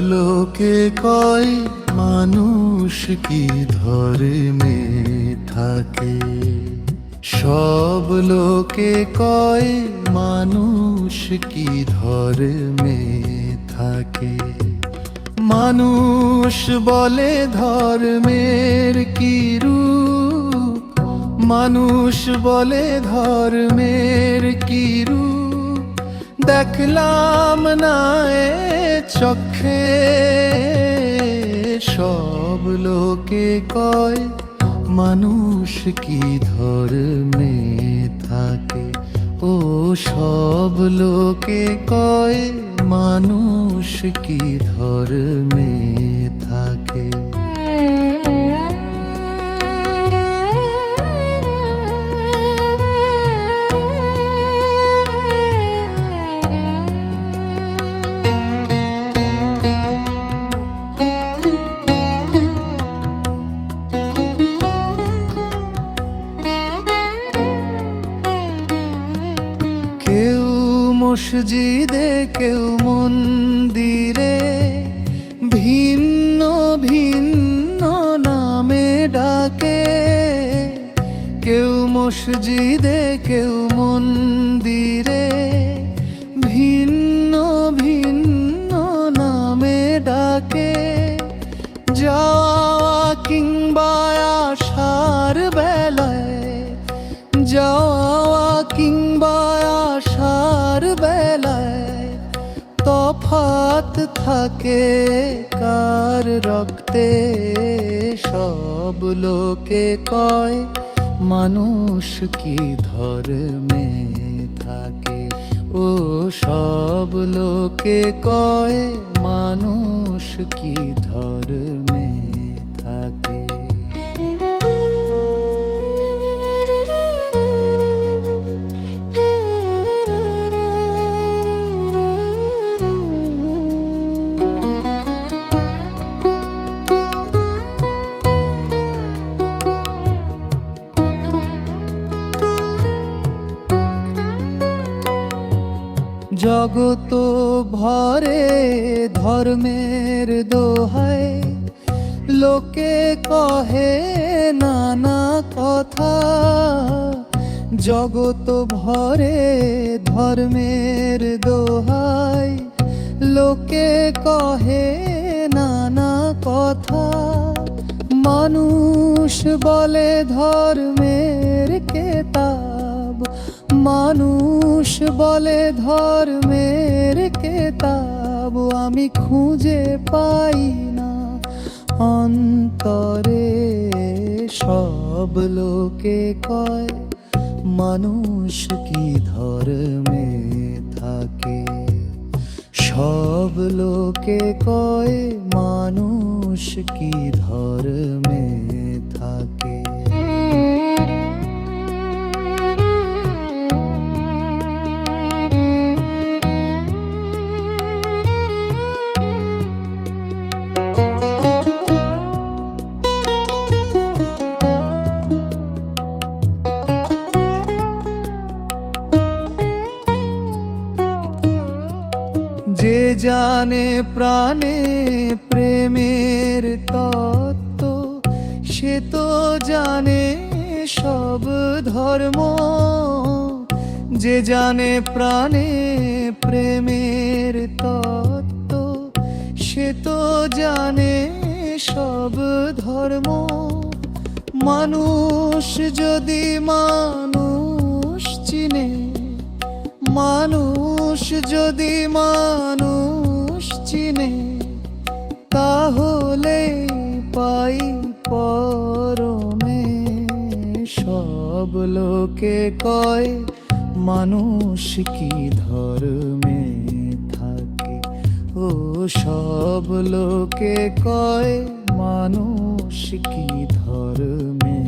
লোকে কয়, মানুষ কি ধর্মে থাকে? সব লোকে কয়, মানুষ কি ধর্মে থাকে? মানুষ বলে, ধর্মের কি রূপ? মানুষ বলে, ধর্মের দেখলাম না এ চক্ষে সব লোকে কয়, মানুষ কি ধর্মে থাকে? ও সব লোকে কয়, মানুষ কি ধর্মে থাকে? মসজিদে কেউ মন্দিরে ভিন্ন ভিন্ন নামে ডাকে। কেউ মসজিদে, কেউ মন্দিরে ভিন্ন ভিন্ন নামে ডাকে। যাওয়া কিংবা আসার বেলায়, যাওয়া কিংবা বেলায় তফাত থাকে কার রক্তে সব লোকে কয়, মানুষ কি ধর্মে থাকে? ও সব লোকে কয়, মানুষ কি ধর্মে থাকে? জগত ভরে ধর্মের দোহাই লোকে কহে নানা কথা। জগত ভরে ধর্মের দোহাই লোকে কহে নানা কথা। মানুষ বলে ধর্মের কেতাব মানুষ বলে ধর্মের কেতাব আমি খুঁজে পাই না। অন্তরে সব লোকে কয়, মানুষ কি ধর্মে থাকে? সব লোকে কয়, মানুষ কি ধর্মে থাকে? জানে প্রাণে প্রেমের তত্ত্ব, সে তো জানে সব ধর্ম। যে জানে প্রাণে প্রেমের তত্ত্ব, সে তো জানে সব ধর্ম। মানুষ যদি মানুষ চিনে, মানুষ যদি মানুষ পাই পরমে সব লোকে কয়, মানুষ কি ধর্মে থাকে? ও সব লোকে কয়, মানুষ কি ধর্মে